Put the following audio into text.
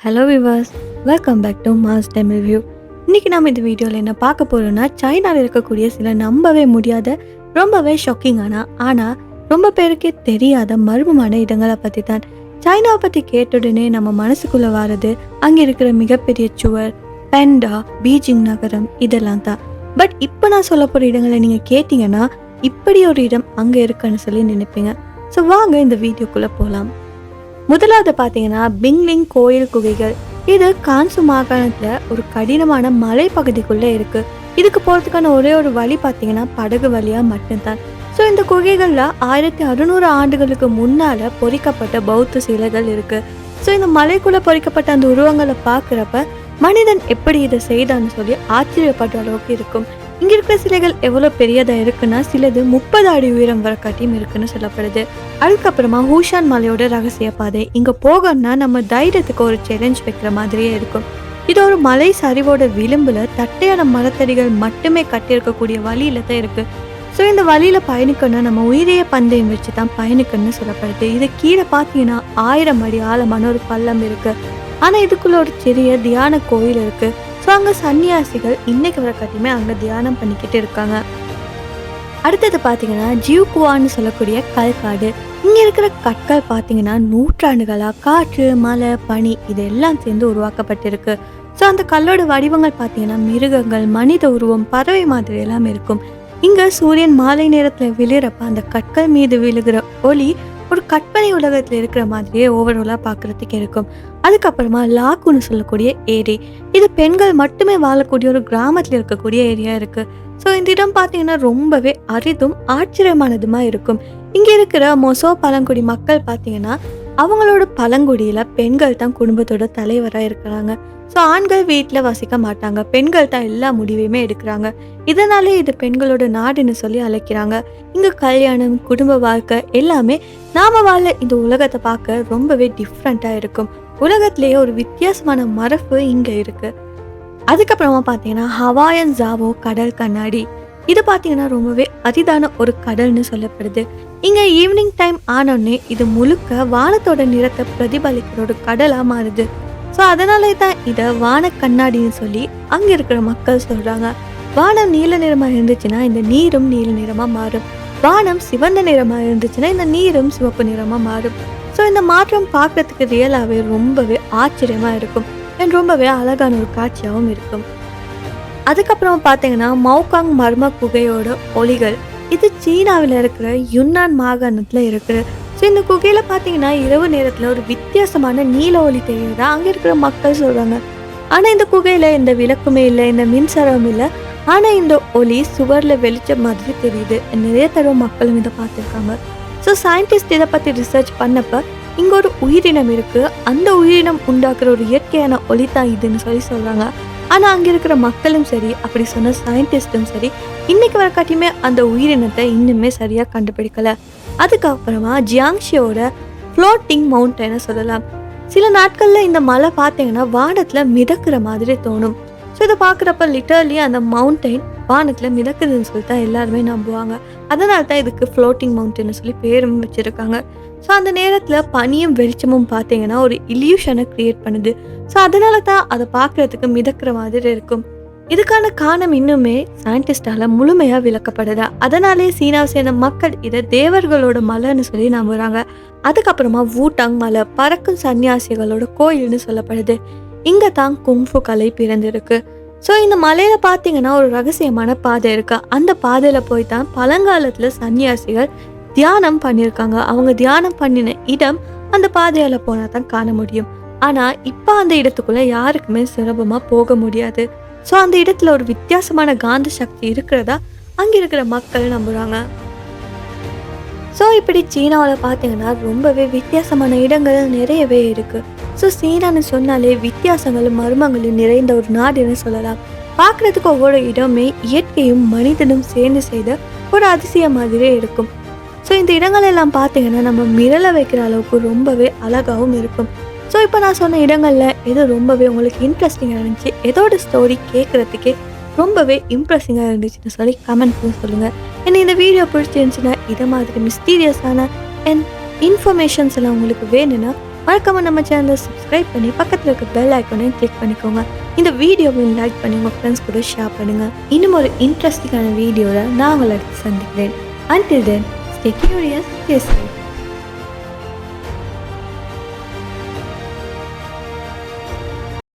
Hello Vilas welcome back to mass time review இன்றைக்கி நம்ம இந்த வீடியோவில் என்ன பார்க்க போகிறோம்னா சைனாவில் இருக்கக்கூடிய சில நம்பவே முடியாத ரொம்பவே ஷாக்கிங்கான ஆனால் ரொம்ப பேருக்கே தெரியாத மர்மமான இடங்களை பற்றி தான் சைனாவை பற்றி கேட்டுடனே நம்ம மனசுக்குள்ளே வர்றது அங்கே இருக்கிற மிகப்பெரிய சுவர் பெண்டா பீஜிங் நகரம் இதெல்லாம் தான். பட் இப்போ நான் சொல்ல போகிற இடங்களை நீங்கள் கேட்டிங்கன்னா இப்படி ஒரு இடம் அங்கே இருக்குன்னு சொல்லி நினைப்பீங்க. ஸோ வாங்க இந்த வீடியோக்குள்ளே போகலாம் முதலாவது பார்த்தீங்கன்னா பிங்லிங் கோயில் குகைகள். இது கான்சு மாகாணத்தில் ஒரு கடினமான மலைப்பகுதிக்குள்ளே இருக்கு. இதுக்கு போகிறதுக்கான ஒரே ஒரு வழி பார்த்தீங்கன்னா படகு வழியாக மட்டும்தான். ஸோ இந்த குகைகளில் ஆயிரத்தி அறுநூறு ஆண்டுகளுக்கு முன்னால் பொறிக்கப்பட்ட பௌத்த சிலைகள் இருக்குது ஸோ இந்த மலைக்குள்ளே பொறிக்கப்பட்ட அந்த உருவங்களை பார்க்குறப்ப மனிதன் எப்படி இதை செய்தான்னு சொல்லி ஆச்சரியப்பட்ட அளவுக்கு இருக்கும். இங்க இருக்கிற சிலைகள் எவ்வளவு பெரியதா இருக்குன்னா சிலது முப்பது அடி உயரம் வர காட்டியும் இருக்குன்னு சொல்லப்படுது. அதுக்கப்புறமா ஹூஷான் மலையோட ரகசிய பாதை. இங்க போகணும்னா நம்ம தைரியத்துக்கு ஒரு சேலஞ்ச் வைக்கிற மாதிரியே இருக்கும். இது ஒரு மலை சரிவோட விளிம்புல தட்டையான மரத்தடிகள் மட்டுமே கட்டியிருக்கக்கூடிய வழியில தான் இருக்கு. ஸோ இந்த வழியில பயணிக்கணும்னா நம்ம உயிரிய பந்தயம் வச்சு தான் பயணிக்கணும்னு சொல்லப்படுது. இது கீழே பார்த்தீங்கன்னா ஆயிரம் அடி ஆழமான ஒரு பள்ளம் இருக்கு. ஆனால் இதுக்குள்ள ஒரு சிறிய தியான கோயில் இருக்குது ஸோ அங்கே சன்னியாசிகள் இன்னைக்கு வரைக்காட்டியுமே காட்டியுமே அங்கே தியானம் பண்ணிக்கிட்டு இருக்காங்க. அடுத்தது பார்த்தீங்கன்னா ஜியூகுவான்னு சொல்லக்கூடிய கல்காடு. இங்கே இருக்கிற கற்கள் பார்த்தீங்கன்னா நூற்றாண்டுகளாக காற்று மலை பனி இது எல்லாம் சேர்ந்து உருவாக்கப்பட்டிருக்கு. ஸோ அந்த கல்லோட வடிவங்கள் பார்த்தீங்கன்னா மிருகங்கள் மனித உருவம் பறவை மாதிரி எல்லாம் இருக்கும். இங்கே சூரியன் மாலை நேரத்தில் விழுறப்ப அந்த கற்கள் மீது விழுகிற ஒளி ஒரு கற்பனை உலகத்தில் இருக்கிற மாதிரியே ஓவராலாக பார்க்குறதுக்கு இருக்கும். அதுக்கப்புறமா லாக்குன்னு சொல்லக்கூடிய ஏரி. இது பெண்கள் மட்டுமே வாழக்கூடிய ஒரு கிராமத்தில் இருக்கக்கூடிய ஏரியா இருக்குது ஸோ இந்த இடம் பார்த்தீங்கன்னா ரொம்பவே அரிதும் ஆச்சரியமானதுமாக இருக்கும். இங்கே இருக்கிற மொசோ பழங்குடி மக்கள் பார்த்தீங்கன்னா அவங்களோட பழங்குடியில் பெண்கள் தான் குடும்பத்தோட தலைவராக இருக்கிறாங்க. ஸோ ஆண்கள் வீட்டில் வசிக்க மாட்டாங்க. பெண்கள் தான் எல்லா முடிவையுமே எடுக்கிறாங்க. இதனாலே இது பெண்களோட நாடுன்னு சொல்லி அழைக்கிறாங்க. இங்கே கல்யாணம் குடும்ப வாழ்க்கை எல்லாமே நாம வாழ இந்த உலகத்தை பார்க்க ரொம்பவே டிஃப்ரெண்ட்டாக இருக்கும். உலகத்திலேயே ஒரு வித்தியாசமான மரபு இங்கே இருக்குது அதுக்கப்புறமா பார்த்தீங்கன்னா ஹவாயன் ஜாவோ கடல் கண்ணாடி. இது பார்த்தீங்கன்னா ரொம்பவே அரிதான ஒரு கடல்னு சொல்லப்படுது. இங்கே ஈவினிங் டைம் ஆனோடனே இது முழுக்க வானத்தோட நிறத்தை பிரதிபலிக்கிற ஒரு கடலாக மாறுது. ஸோ அதனாலே தான் இதை வான கண்ணாடின்னு சொல்லி அங்கே இருக்கிற மக்கள் சொல்கிறாங்க வானம் நீல நிறமாக இருந்துச்சுன்னா இந்த நீரும் நீல நிறமாக மாறும். வானம் சிவந்த நிறமாக இருந்துச்சுன்னா இந்த நீரும் சிவப்பு நிறமாக மாறும். ஸோ இந்த மாற்றம் பார்க்கறதுக்கு ரியலாகவே ரொம்பவே ஆச்சரியமாக இருக்கும். அண்ட் ரொம்பவே அழகான ஒரு காட்சியாகவும் இருக்கும். அதுக்கப்புறம் பார்த்தீங்கன்னா மௌகாங் மர்ம குகையோட ஒளிகள் இது சீனாவில் இருக்கிற யுன்னான் மாகாணத்தில் இருக்குது ஸோ இந்த குகையில் பார்த்தீங்கன்னா இரவு நேரத்தில் ஒரு வித்தியாசமான நீல ஒளி தெரியுது? அங்கே இருக்கிற மக்கள் சொல்கிறாங்க ஆனால் இந்த குகையில் இந்த விளக்குமே இல்லை இந்த மின்சாரமும் இல்லை. ஆனால் இந்த ஒளி சுவரில் வெளிச்சம் மாதிரி தெரியுது. நிறைய தடவை மக்களும் இதை பார்த்துருக்காங்க. ஸோ சயின்டிஸ்ட் இதை பற்றி ரிசர்ச் பண்ணப்போ இங்கே ஒரு உயிரினம் இருக்குது அந்த உயிரினம் உண்டாக்குற ஒரு இயற்கையான ஒளி தான் இதுன்னு சொல்லி சொல்கிறாங்க ஆனால் அங்கே இருக்கிற மக்களும் சரி அப்படி சொன்ன சயின்டிஸ்ட்டும் சரி இன்னைக்கு வர காட்டியுமே அந்த உயிரினத்தை இன்னுமே சரியாக கண்டுபிடிக்கலை. அதுக்கப்புறமா ஜியாங்ஷியோட ஃப்ளோட்டிங் மவுண்டனை சொல்லலாம். சில நாட்களில் இந்த மலை பார்த்தீங்கன்னா வானத்தில் மிதக்கிற மாதிரி தோணும். ஸோ இதை பார்க்குறப்ப லிட்டர்லி அந்த மவுண்டைன் வானத்தில் மிதக்குதுன்னு சொல்லி தான் எல்லாருமே நம்புவாங்க. அதனால தான் இதுக்கு ஃப்ளோட்டிங் மவுண்டைன்னு சொல்லி பேரும் வச்சுருக்காங்க. ஸோ அந்த நேரத்தில் பனியும் வெளிச்சமும் பார்த்தீங்கன்னா ஒரு இல்யூஷனை க்ரியேட் பண்ணுது. ஸோ அதனால தான் அதை பார்க்குறதுக்கு மிதக்கிற மாதிரி இருக்கும். இதுக்கான காரணம் இன்னுமே சயின்டிஸ்டால் முழுமையாக விளக்கப்படுது. அதனாலே சீனாவை சேர்ந்த மக்கள் இதை தேவர்களோட மலைன்னு சொல்லி நம்புறாங்க. அதுக்கப்புறமா வூட்டாங் மலை பறக்கும் சன்னியாசிகளோட கோயில்னு சொல்லப்படுது. இங்கே தான் குங்ஃபு கலை பிறந்திருக்கு. ஸோ இந்த மலையில பார்த்தீங்கன்னா ஒரு ரகசியமான பாதை இருக்கு. அந்த பாதையில போய் தான் பழங்காலத்தில் சன்னியாசிகள் தியானம் பண்ணியிருக்காங்க அவங்க தியானம் பண்ணின இடம் அந்த பாதையால போனால் தான் காண முடியும். ஆனால் இப்போ அந்த இடத்துக்குள்ள யாருக்குமே சுலபமாக போக முடியாது. ஸோ அந்த இடத்துல ஒரு வித்தியாசமான காந்த சக்தி இருக்கிறதா அங்கே இருக்கிற மக்கள் நம்புகிறாங்க ஸோ இப்படி சீனாவில் பார்த்தீங்கன்னா ரொம்பவே வித்தியாசமான இடங்கள் நிறையவே இருக்குது ஸோ சீனான்னு சொன்னாலே வித்தியாசங்களும் மர்மங்களும் நிறைந்த ஒரு நாடுன்னு சொல்லலாம். பார்க்குறதுக்கு ஒவ்வொரு இடமே இயற்கையும் மனிதனும் சேர்ந்து செய்த ஒரு அதிசயம் மாதிரியே இருக்கும். ஸோ இந்த இடங்கள் எல்லாம் பார்த்தீங்கன்னா நம்ம மிரள வைக்கிற அளவுக்கு ரொம்பவே அழகாகவும் இருக்கும். ஸோ இப்போ நான் சொன்ன இடங்களில் எது ரொம்பவே உங்களுக்கு இன்ட்ரெஸ்டிங்காக இருந்துச்சு எதோட ஸ்டோரி கேட்குறதுக்கே ரொம்பவே இம்ப்ரெஸிங்காக இருந்துச்சுன்னு சொல்லி கமெண்ட் பண்ணி சொல்லுங்கள் என்ன இந்த வீடியோ பிடிச்சிருந்துச்சுன்னா இதை மாதிரி மிஸ்டீரியஸான அண்ட் இன்ஃபர்மேஷன்ஸ் எல்லாம் உங்களுக்கு வேணும்னா மறக்காமல் நம்ம சேனலை சப்ஸ்கிரைப் பண்ணி பக்கத்தில் இருக்க பெல் ஐக்கனையும் கிளிக் பண்ணிக்கோங்க. இந்த வீடியோவையும் லைக் பண்ணி உங்கள் ஃப்ரெண்ட்ஸ் கூட ஷேர் பண்ணுங்கள் இன்னும் ஒரு இன்ட்ரெஸ்டிங்கான வீடியோவில் நான் உங்களை சந்திக்கிறேன். Until then stay curious stay